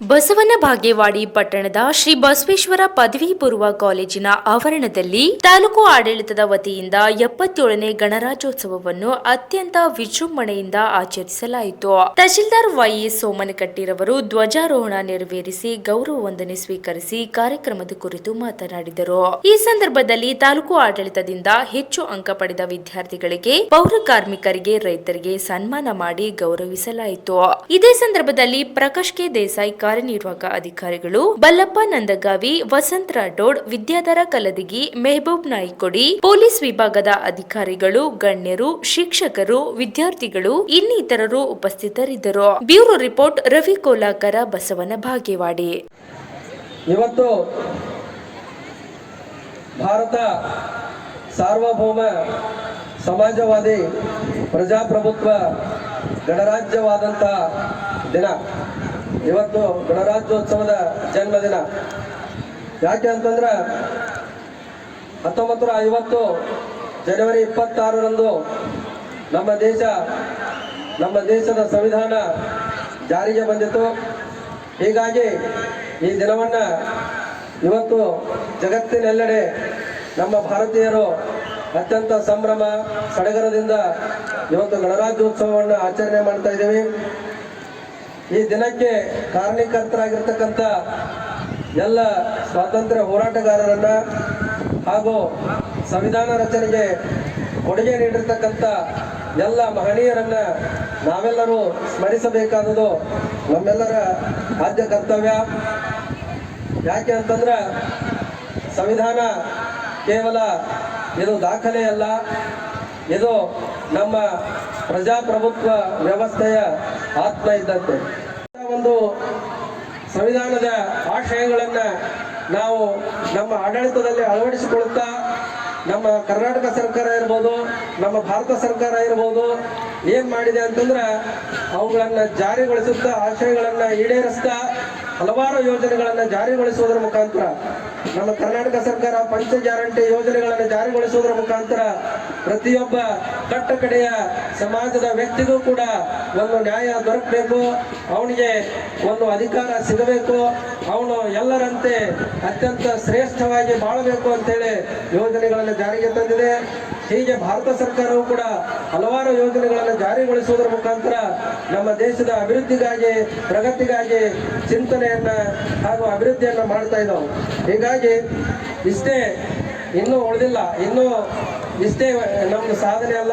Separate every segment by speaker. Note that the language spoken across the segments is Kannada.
Speaker 1: ಬಸವನ ಬಾಗೇವಾಡಿ ಪಟ್ಟಣದ ಶ್ರೀ ಬಸವೇಶ್ವರ ಪದವಿ ಪೂರ್ವ ಕಾಲೇಜಿನ ಆವರಣದಲ್ಲಿ ತಾಲೂಕು ಆಡಳಿತದ ವತಿಯಿಂದ ಎಪ್ಪತ್ತೇಳನೇ ಗಣರಾಜ್ಯೋತ್ಸವವನ್ನು ಅತ್ಯಂತ ವಿಜೃಂಭಣೆಯಿಂದ ಆಚರಿಸಲಾಯಿತು. ತಹಶೀಲ್ದಾರ್ ವೈಎಸ್ ಸೋಮನಕಟ್ಟಿರವರು ಧ್ವಜಾರೋಹಣ ನೆರವೇರಿಸಿ ಗೌರವ ವಂದನೆ ಸ್ವೀಕರಿಸಿ ಕಾರ್ಯಕ್ರಮದ ಕುರಿತು ಮಾತನಾಡಿದರು. ಈ ಸಂದರ್ಭದಲ್ಲಿ ತಾಲೂಕು ಆಡಳಿತದಿಂದ ಹೆಚ್ಚು ಅಂಕ ಪಡೆದ ವಿದ್ಯಾರ್ಥಿಗಳಿಗೆ, ಪೌರ ಕಾರ್ಮಿಕರಿಗೆ, ರೈತರಿಗೆ ಸನ್ಮಾನ ಮಾಡಿ ಗೌರವಿಸಲಾಯಿತು. ಇದೇ ಸಂದರ್ಭದಲ್ಲಿ ಪ್ರಕಾಶ್ ಕೆ ದೇಸಾಯಿ ಕಾರ್ಯನಿರ್ವಾಹಕ ಅಧಿಕಾರಿಗಳು ಬಲ್ಲಪ್ಪ ನಂದಗಾವಿ, ವಸಂತ ರಾಠೋಡ್, ವಿದ್ಯಾಧರ ಕಲದಿಗಿ, ಮೆಹಬೂಬ್ ನಾಯ್ಕೊಡಿ, ಪೊಲೀಸ್ ವಿಭಾಗದ ಅಧಿಕಾರಿಗಳು, ಗಣ್ಯರು, ಶಿಕ್ಷಕರು, ವಿದ್ಯಾರ್ಥಿಗಳು ಇನ್ನಿತರರು ಉಪಸ್ಥಿತರಿದ್ದರು. ಬ್ಯೂರೋ ರಿಪೋರ್ಟ್ ರವಿ ಕೋಲಾಕರ, ಬಸವನ ಭಾಗ್ಯವಾಡಿ
Speaker 2: ಇವತ್ತು ಭಾರತ ಸಾರ್ವಭೌಮ ಸಮಾಜವಾದಿ ಪ್ರಜಾಪ್ರಭುತ್ವ ಗಣರಾಜ್ಯವಾದಂಥ ದಿನ. ಇವತ್ತು ಗಣರಾಜ್ಯೋತ್ಸವದ ಜನ್ಮದಿನ. ಯಾಕೆ ಅಂತಂದ್ರೆ ಹತ್ತೊಂಬತ್ತು ಐವತ್ತು ಜನವರಿ ಇಪ್ಪತ್ತಾರರಂದು ನಮ್ಮ ದೇಶ, ನಮ್ಮ ದೇಶದ ಸಂವಿಧಾನ ಜಾರಿಗೆ ಬಂದಿತು ಹೀಗಾಗಿ ಈ ದಿನವನ್ನು ಇವತ್ತು ಜಗತ್ತಿನೆಲ್ಲೆಡೆ ನಮ್ಮ ಭಾರತೀಯರು ಅತ್ಯಂತ ಸಂಭ್ರಮ, ಸಡಗರದಿಂದ ಇವತ್ತು ಗಣರಾಜ್ಯೋತ್ಸವವನ್ನು ಆಚರಣೆ ಮಾಡ್ತಾ ಇದ್ದೀವಿ. ಈ ದಿನಕ್ಕೆ ಕಾರಣೀಕರ್ತರಾಗಿರ್ತಕ್ಕಂಥ ಎಲ್ಲ ಸ್ವಾತಂತ್ರ್ಯ ಹೋರಾಟಗಾರರನ್ನ ಹಾಗೂ ಸಂವಿಧಾನ ರಚನೆಗೆ ಕೊಡುಗೆ ನೀಡಿರ್ತಕ್ಕಂಥ ಎಲ್ಲ ಮಹನೀಯರನ್ನ ನಾವೆಲ್ಲರೂ ಸ್ಮರಿಸಬೇಕಾದದು ನಮ್ಮೆಲ್ಲರ ಆದ್ಯ ಕರ್ತವ್ಯ. ಯಾಕೆ ಅಂತಂದ್ರೆ ಸಂವಿಧಾನ ಕೇವಲ ಇದು ದಾಖಲೆ ಅಲ್ಲ, ಇದು ನಮ್ಮ ಪ್ರಜಾಪ್ರಭುತ್ವ ವ್ಯವಸ್ಥೆಯ ಆತ್ಮ ಇದ್ದಂತೆ. ಒಂದು ಸಂವಿಧಾನದ ಆಶಯಗಳನ್ನ ನಾವು ನಮ್ಮ ಆಡಳಿತದಲ್ಲಿ ಅಳವಡಿಸಿಕೊಳ್ಳುತ್ತಾ, ನಮ್ಮ ಕರ್ನಾಟಕ ಸರ್ಕಾರ ಇರ್ಬೋದು, ನಮ್ಮ ಭಾರತ ಸರ್ಕಾರ ಇರ್ಬೋದು, ಏನ್ ಮಾಡಿದೆ ಅಂತಂದ್ರೆ ಅವುಗಳನ್ನ ಜಾರಿಗೊಳಿಸುತ್ತಾ, ಆಶಯಗಳನ್ನ ಈಡೇರಿಸ್ತಾ, ಹಲವಾರು ಯೋಜನೆಗಳನ್ನ ಜಾರಿಗೊಳಿಸುವುದರ ಮುಖಾಂತರ, ನಮ್ಮ ಕರ್ನಾಟಕ ಸರ್ಕಾರ ಪಂಚ ಗ್ಯಾರಂಟಿ ಯೋಜನೆಗಳನ್ನು ಜಾರಿಗೊಳಿಸುವುದರ ಮುಖಾಂತರ ಪ್ರತಿಯೊಬ್ಬ ಕಟ್ಟಕಡೆಯ ಸಮಾಜದ ವ್ಯಕ್ತಿಗೂ ಕೂಡ ಒಂದು ನ್ಯಾಯ ದೊರಕಬೇಕು. ಅವನಿಗೆ ಒಂದು ಅಧಿಕಾರ ಸಿಗಬೇಕು. ಅವನು ಎಲ್ಲರಂತೆ ಅತ್ಯಂತ ಶ್ರೇಷ್ಠವಾಗಿ ಬಾಳಬೇಕು ಅಂತೇಳಿ ಯೋಜನೆಗಳನ್ನು ಜಾರಿಗೆ ತಂದಿದೆ. ಹೀಗೆ ಭಾರತ ಸರ್ಕಾರವು ಕೂಡ ಹಲವಾರು ಯೋಜನೆಗಳನ್ನು ಜಾರಿಗೊಳಿಸುವುದರ ಮುಖಾಂತರ ನಮ್ಮ ದೇಶದ ಅಭಿವೃದ್ಧಿಗಾಗಿ, ಪ್ರಗತಿಗಾಗಿ ಚಿಂತನೆಯನ್ನ ಹಾಗೂ ಅಭಿವೃದ್ಧಿಯನ್ನ ಮಾಡ್ತಾ ಇದ್ದಾವೆ. ಹೀಗಾಗಿ ಇಷ್ಟೇ, ಇನ್ನೂ ಉಳಿದಿಲ್ಲ. ಇನ್ನೂ ಇಷ್ಟೇ, ನಮ್ದು ಸಾಧನೆ ಅಲ್ಲ,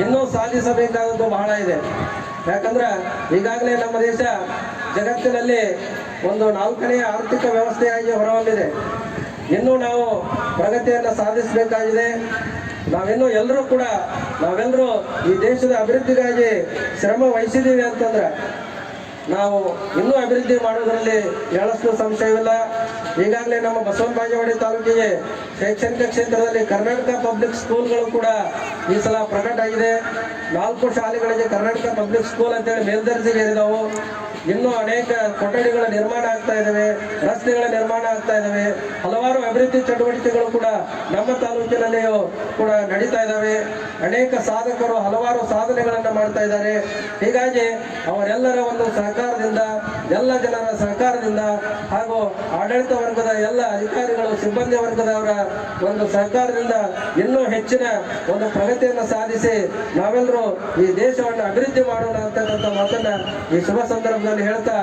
Speaker 2: ಇನ್ನೂ ಸಾಧಿಸಬೇಕಾದದ್ದು ಬಹಳ ಇದೆ. ಯಾಕಂದ್ರೆ, ಈಗಾಗಲೇ ನಮ್ಮ ದೇಶ ಜಗತ್ತಿನಲ್ಲಿ ಒಂದು ನಾಲ್ಕನೇ ಆರ್ಥಿಕ ವ್ಯವಸ್ಥೆಯಾಗಿ ಹೊರಹೊಮ್ಮಿದೆ. ಇನ್ನೂ ನಾವು ಪ್ರಗತಿಯನ್ನು ಸಾಧಿಸಬೇಕಾಗಿದೆ. ನಾವಿನ್ನೂ ಎಲ್ಲರೂ ಕೂಡ, ನಾವೆಲ್ಲರೂ ಈ ದೇಶದ ಅಭಿವೃದ್ಧಿಗಾಗಿ ಶ್ರಮ ವಹಿಸಿದ್ದೀವಿ ಅಂತಂದ್ರೆ ನಾವು ಇನ್ನೂ ಅಭಿವೃದ್ಧಿ ಮಾಡೋದರಲ್ಲಿ ಹೇಳಷ್ಟು ಸಂಶಯವಿಲ್ಲ. ಈಗಾಗಲೇ ನಮ್ಮ ಬಸವನ ಬಾಗೇವಾಡಿ ತಾಲೂಕಿಗೆ ಶೈಕ್ಷಣಿಕ ಕ್ಷೇತ್ರದಲ್ಲಿ ಕರ್ನಾಟಕ ಪಬ್ಲಿಕ್ ಸ್ಕೂಲ್ಗಳು ಕೂಡ ಈ ಸಲ ಪ್ರಕಟ ಆಗಿದೆ. ನಾಲ್ಕು ಶಾಲೆಗಳಿಗೆ ಕರ್ನಾಟಕ ಪಬ್ಲಿಕ್ ಸ್ಕೂಲ್ ಅಂತೇಳಿ ಮೇಲ್ದರ್ಜೆಗೆ ಏರಿದವು. ಇನ್ನೂ ಅನೇಕ ಕೊಠಡಿಗಳ ನಿರ್ಮಾಣ ಆಗ್ತಾ ಇದ್ದಾವೆ ರಸ್ತೆಗಳ ನಿರ್ಮಾಣ ಆಗ್ತಾ ಇದ್ದಾವೆ ಹಲವಾರು ಅಭಿವೃದ್ಧಿ ಚಟುವಟಿಕೆಗಳು ಕೂಡ ನಮ್ಮ ತಾಲೂಕಿನಲ್ಲಿಯೂ ಕೂಡ ನಡೀತಾ ಇದ್ದಾವೆ. ಅನೇಕ ಸಾಧಕರು ಹಲವಾರು ಸಾಧನೆಗಳನ್ನು ಮಾಡ್ತಾ ಇದ್ದಾರೆ. ಹೀಗಾಗಿ ಅವರೆಲ್ಲರ ಒಂದು ಸಹಕಾರದಿಂದ, ಎಲ್ಲ ಜನರ ಸಹಕಾರದಿಂದ ಹಾಗೂ ಆಡಳಿತ ವರ್ಗದ ಎಲ್ಲ ಅಧಿಕಾರಿಗಳು, ಸಿಬ್ಬಂದಿ ವರ್ಗದವರ ಒಂದು ಸಹಕಾರದಿಂದ ಇನ್ನೂ ಹೆಚ್ಚಿನ ಒಂದು ಪ್ರಗತಿಯನ್ನು ಸಾಧಿಸಿ ನಾವೆಲ್ಲರೂ ಈ ದೇಶವನ್ನು ಅಭಿವೃದ್ಧಿ ಮಾಡೋಣ ಅಂತಕ್ಕಂಥ ಮಾತನ್ನ ಈ ಶುಭ ಸಂದರ್ಭದಲ್ಲಿ ಹೇಳ್ತಾ